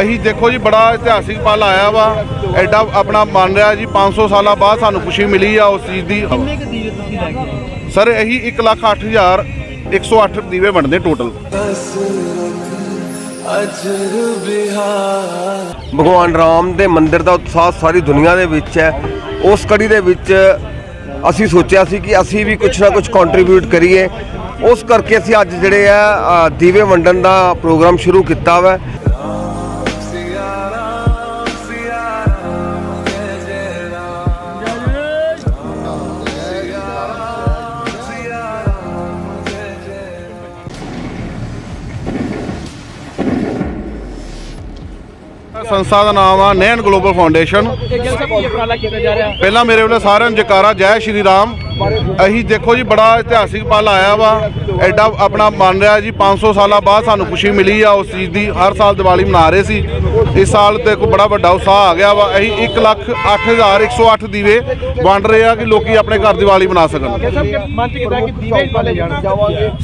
ਅਸੀਂ ਦੇਖੋ ਜੀ ਬੜਾ ਇਤਿਹਾਸਿਕ ਪਲ ਆਇਆ ਵਾ। ਐਡਾ ਆਪਣਾ ਮੰਨ ਰਿਹਾ ਜੀ 500 ਸਾਲਾਂ ਬਾਅਦ ਸਾਨੂੰ ਖੁਸ਼ੀ ਮਿਲੀ ਆ ਉਸ ਚੀਜ਼ ਦੀ। ਸਰ ਇਹੀ 1 ਲੱਖ 8000 108 ਦੀਵੇ ਬਣਦੇ ਟੋਟਲ ਭਗਵਾਨ ਰਾਮ ਦੇ ਮੰਦਿਰ ਦਾ ਉਤਸ਼ਾਹ ਸਾਰੀ ਦੁਨੀਆ ਦੇ ਵਿੱਚ ਹੈ। ਉਸ ਕੜੀ ਦੇ ਵਿੱਚ ਅਸੀਂ ਸੋਚਿਆ ਸੀ ਕਿ ਅਸੀਂ ਵੀ ਕੁਝ ਨਾ ਕੁਝ ਕੰਟਰੀਬਿਊਟ ਕਰੀਏ। ਉਸ ਕਰਕੇ ਅਸੀਂ ਅੱਜ ਜਿਹੜੇ ਆ ਦੀਵੇ ਵੰਡਣ ਦਾ ਪ੍ਰੋਗਰਾਮ ਸ਼ੁਰੂ ਕੀਤਾ ਵਾ। ਸੰਸਥਾ ਦਾ ਨਾਮ ਆ ਨੈਣ ਗਲੋਬਲ ਫਾਊਂਡੇਸ਼ਨ। ਪਹਿਲਾਂ ਮੇਰੇ ਵੱਲੋਂ ਸਾਰਿਆਂ ਨੂੰ ਜਕਾਰਾ ਜੈ ਸ਼੍ਰੀ ਰਾਮ। ਅਸੀਂ ਦੇਖੋ ਜੀ ਬੜਾ ਇਤਿਹਾਸਿਕ ਪਲ ਆਇਆ ਵਾ। ਐਡਾ ਆਪਣਾ ਮੰਨ ਰਿਹਾ ਜੀ 500 ਸਾਲਾਂ ਬਾਅਦ ਸਾਨੂੰ ਖੁਸ਼ੀ ਮਿਲੀ ਆ ਉਸ ਚੀਜ਼ ਦੀ ਹਰ ਸਾਲ ਦੀਵਾਲੀ ਮਨਾ ਰਹੇ ਸੀ। ਇਸ ਸਾਲ ਤੇ ਕੋਈ ਬੜਾ ਵੱਡਾ ਉਤਸ਼ਾਹ ਆ ਗਿਆ ਵਾ। ਅਸੀਂ 1 ਲੱਖ 8108 ਦੀਵੇ ਵੰਡ ਰਹੇ ਆ ਕਿ ਲੋਕੀ ਆਪਣੇ ਘਰ ਦੀਵਾਲੀ ਮਨਾ ਸਕਣ।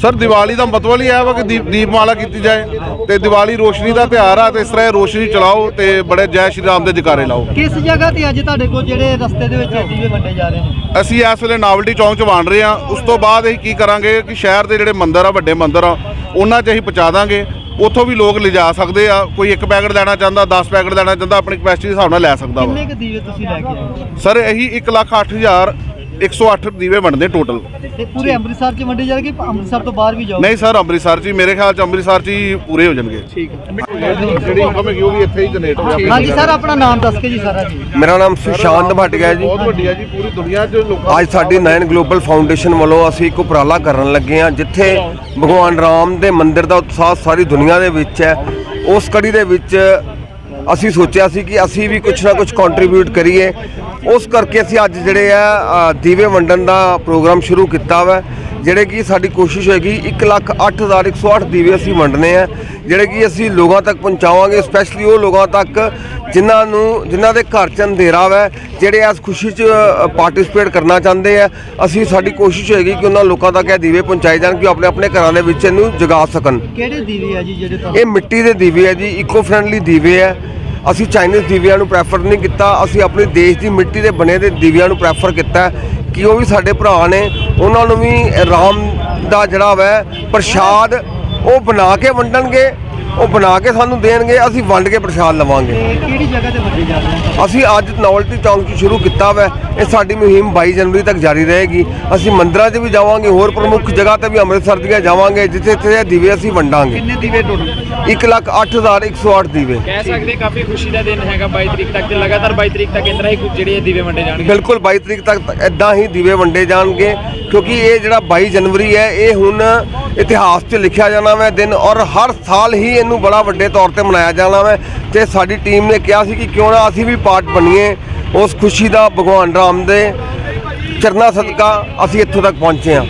ਸਰ ਦੀਵਾਲੀ ਦਾ ਮਤਲਬ ਹੀ ਇਹ ਵਾ ਕਿ ਦੀਪ ਦੀਪਮਾਲਾ ਕੀਤੀ ਜਾਏ ਤੇ ਦੀਵਾਲੀ ਰੋਸ਼ਨੀ ਦਾ ਤਿਉਹਾਰ ਆ ਤੇ ਇਸ ਤਰ੍ਹਾਂ ਰੋਸ਼ਨੀ ਚਲਾਓ ਤੇ ਬੜੇ ਜੈ ਸ਼੍ਰੀ ਰਾਮ ਦੇ ਜਕਾਰੇ ਲਾਓ। ਕਿਸ ਜਗ੍ਹਾ ਤੇ ਅੱਜ ਤੁਹਾਡੇ ਕੋਲ ਜਿਹੜੇ ਰਸਤੇ ਦੇ ਵਿੱਚ ਦੀਵੇ ਵੰਡੇ ਜਾ ਰਹੇ ਨੇ? ਅਸੀਂ ਇਸ ਵੇਲੇ ਨਾਵਲਟੀ ਚੌਂਕ 'ਚ ਵੰਡ ਰਹੇ ਹਾਂ ਉਸ ਤੋਂ ਬਾਅਦ ਅਸੀਂ ਕੀ ਕਰਾਂਗੇ ਕਿ ਸ਼ਹਿਰ ਦੇ ਜਿਹੜੇ ਮੰਦਿਰ ਆ ਵੱਡੇ ਮੰਦਿਰ ਆ ਉਹਨਾਂ 'ਚ ਅਸੀਂ ਪਹੁੰਚਾ ਦਾਂਗੇ। ਉੱਥੋਂ ਵੀ ਲੋਕ ਲਿਜਾ ਸਕਦੇ ਆ। ਕੋਈ ਇੱਕ ਪੈਕਟ ਲੈਣਾ ਚਾਹੁੰਦਾ 10 ਪੈਕਟ ਲੈਣਾ ਚਾਹੁੰਦਾ ਆਪਣੀ ਕਪੈਸਿਟੀ ਦੇ ਹਿਸਾਬ ਨਾਲ ਲੈ ਸਕਦਾ ਵਾ। ਕਿੰਨੇ ਕੁ ਦੀਵੇ ਤੁਸੀਂ ਲੈ ਕੇ ਆਏ? ਸਰ ਇਹੀ 1 ਲੱਖ 8000 108 ਦੀਵੇ ਬਣਦੇ ਟੋਟਲ ਤੇ ਪੂਰੇ ਅੰਮ੍ਰਿਤਸਰ ਚ ਵੰਡੇ ਜਾਣਗੇ? ਕਿ ਅੰਮ੍ਰਿਤਸਰ ਤੋਂ ਬਾਹਰ ਵੀ ਜਾਓ। ਨਹੀਂ ਸਰ ਅੰਮ੍ਰਿਤਸਰ 'ਚ ਹੀ, ਮੇਰੇ ਖਿਆਲ 'ਚ ਅੰਮ੍ਰਿਤਸਰ 'ਚ ਹੀ ਪੂਰੇ ਹੋ ਜਾਣਗੇ। ਠੀਕ ਜਿਹੜੀ ਇਨਕਮ ਹੈਗੀ ਉਹ ਵੀ ਇੱਥੇ ਹੀ ਜਨਰੇਟ ਹੋ ਹਾਂਜੀ ਸਰ ਆਪਣਾ ਨਾਮ ਦੱਸ ਕੇ ਜੀ ਸਾਰਾ ਜੀ। ਮੇਰਾ ਨਾਮ ਸੁਸ਼ਾਂਤ ਭਟਿਆ ਜੀ। ਬਹੁਤ ਵੱਡੀ ਆ ਜੀ ਪੂਰੀ ਦੁਨੀਆ 'ਚ ਲੋਕਾਂ ਅੱਜ ਸਾਡੀ ਨਾਇਨ ਗਲੋਬਲ ਫਾਊਂਡੇਸ਼ਨ ਵੱਲੋਂ ਅਸੀਂ ਇੱਕ ਉਪਰਾਲਾ ਕਰਨ ਲੱਗੇ ਹਾਂ ਜਿੱਥੇ ਭਗਵਾਨ ਰਾਮ ਦੇ ਮੰਦਿਰ ਦਾ ਉਤਸ਼ਾਹ ਸਾਰੀ ਦੁਨੀਆ ਦੇ ਵਿੱਚ ਹੈ। ਉਸ ਕੜੀ ਦੇ ਵਿੱਚ ਅਸੀਂ ਸੋਚਿਆ ਸੀ ਕਿ ਅਸੀਂ ਵੀ ਕੁਝ ਨਾ ਕੁਝ ਕੰਟਰੀਬਿਊਟ ਕਰੀਏ। ਉਸ ਕਰਕੇ ਅਸੀਂ ਅੱਜ ਜਿਹੜੇ ਆ ਦੀਵੇ ਵੰਡਣ ਦਾ ਪ੍ਰੋਗਰਾਮ ਸ਼ੁਰੂ ਕੀਤਾ ਵਾ ਜਿਹੜੇ ਕਿ ਸਾਡੀ ਕੋਸ਼ਿਸ਼ ਹੋਏਗੀ 1 ਲੱਖ 8108 ਦੀਵੇ ਅਸੀਂ ਵੰਡਨੇ ਆ ਜਿਹੜੇ ਕਿ ਅਸੀਂ ਲੋਕਾਂ ਤੱਕ ਪਹੁੰਚਾਵਾਂਗੇ ਸਪੈਸ਼ਲੀ ਉਹ ਲੋਕਾਂ ਤੱਕ ਜਿਨ੍ਹਾਂ ਨੂੰ ਜਿਨ੍ਹਾਂ ਦੇ ਘਰ ਚ ਅੰਧੇਰਾ ਵਾ ਜਿਹੜੇ ਇਸ ਖੁਸ਼ੀ ਚ ਪਾਰਟਿਸਿਪੇਟ ਕਰਨਾ ਚਾਹੁੰਦੇ ਆ ਅਸੀਂ ਸਾਡੀ ਕੋਸ਼ਿਸ਼ ਹੋਏਗੀ ਕਿ ਉਹਨਾਂ ਲੋਕਾਂ ਤੱਕ ਇਹ ਦੀਵੇ ਪਹੁੰਚਾਏ ਜਾਣ ਕਿ ਉਹ ਆਪਣੇ ਆਪਣੇ ਘਰਾਂ ਦੇ ਵਿੱਚ ਇਹਨੂੰ ਜਗਾ ਸਕਣ। ਕਿਹੜੇ ਦੀਵੇ ਆ ਜੀ ਜਿਹੜੇ ਇਹ ਮਿੱਟੀ ਦੇ ਦੀਵੇ ਆ ਜੀ ਇਕੋ ਫ੍ਰੈਂਡਲੀ ਦੀਵੇ ਆ। ਅਸੀਂ ਚਾਈਨੀਜ਼ ਦੀਵਿਆਂ ਨੂੰ ਪ੍ਰੈਫਰ ਨਹੀਂ ਕੀਤਾ ਅਸੀਂ ਆਪਣੇ ਦੇਸ਼ ਦੀ ਮਿੱਟੀ ਦੇ ਬਣੇ ਦੇ ਦੀਵਿਆਂ ਨੂੰ ਪ੍ਰੈਫਰ ਕੀਤਾ ਕਿ ਉਹ ਵੀ ਸਾਡੇ ਭਰਾ ਨੇ ਉਹਨਾਂ ਨੂੰ ਵੀ ਰਾਮ ਦਾ ਜਿਹੜਾ ਵੈ ਪ੍ਰਸ਼ਾਦ ਉਹ ਬਣਾ ਕੇ ਵੰਡਣਗੇ ਉਹ ਬਣਾ ਕੇ ਸਾਨੂੰ ਦੇਣਗੇ ਅਸੀਂ ਵੰਡ ਕੇ ਪ੍ਰਸ਼ਾਦ ਲਵਾਂਗੇ। ਕਿਹੜੀ ਜਗ੍ਹਾ ਤੇ ਵੰਡੇ ਜਾ ਰਹੇ ਅਸੀਂ ਅੱਜ ਨੋਵਲਟੀ ਚੌਂਕ 'ਚ ਸ਼ੁਰੂ ਕੀਤਾ ਵੈ ਇਹ ਸਾਡੀ ਮੁਹਿੰਮ 22 ਜਨਵਰੀ ਤੱਕ ਜਾਰੀ ਰਹੇਗੀ। ਅਸੀਂ ਮੰਦਰਾਂ 'ਚ ਵੀ ਜਾਵਾਂਗੇ ਹੋਰ ਪ੍ਰਮੁੱਖ ਜਗ੍ਹਾ ਤੇ ਵੀ ਅੰਮ੍ਰਿਤਸਰ ਦੀਆਂ ਜਾਵਾਂਗੇ ਜਿੱਥੇ ਜਿੱਥੇ ਦੀਵੇ ਅਸੀਂ ਵੰਡਾਂਗੇ। ਕਿੰਨੇ ਦੀਵੇ ਟੋਟਲ? 1 ਲੱਖ 8108 ਦੀਵੇ। ਕਹਿ ਸਕਦੇ ਕਾਫੀ ਖੁਸ਼ੀ ਦਾ ਦਿਨ ਹੈਗਾ 22 ਤਰੀਕ ਤੱਕ ਤੇ ਲਗਾਤਾਰ 22 ਤਰੀਕ ਤੱਕ ਇੰਦਰਾ ਹੀ ਕੁਝ ਜਿਹੜੇ ਇਹ ਦੀਵੇ ਵੰਡੇ ਜਾਣਗੇ। ਬਿਲਕੁਲ 22 ਤਰੀਕ ਤੱਕ ਇਦਾਂ ਹੀ ਦੀਵੇ ਵੰਡੇ ਜਾਣਗੇ ਕਿਉਂਕਿ ਇਹ ਜਿਹੜਾ 22 ਜਨਵਰੀ ਹੈ ਇਹ ਹੁਣ ਇਤਿਹਾਸ 'ਚ ਲਿਖਿਆ ਜਾਣਾ ਵੈ ਦਿਨ ਔਰ ਹਰ ਸਾਲ ਹੀ ਇਹਨੂੰ ਬੜਾ ਵੱਡੇ ਤੌਰ ਤੇ ਮਨਾਇਆ ਜਾਣਾ ਵੈ। ਤੇ ਸਾਡੀ ਟੀਮ ਨੇ ਕਿਹਾ ਸੀ ਕਿ ਕਿਉਂ ਨਾ ਅਸੀਂ ਵੀ ਪਾਰਟ ਬਣੀਏ ਉਸ ਖੁਸ਼ੀ ਦਾ ਭਗਵਾਨ ਰਾਮ ਦੇ ਚਰਨਾਂ ਸਦਕਾ ਅਸੀਂ ਇੱਥੋਂ ਤੱਕ ਪਹੁੰਚੇ ਹਾਂ।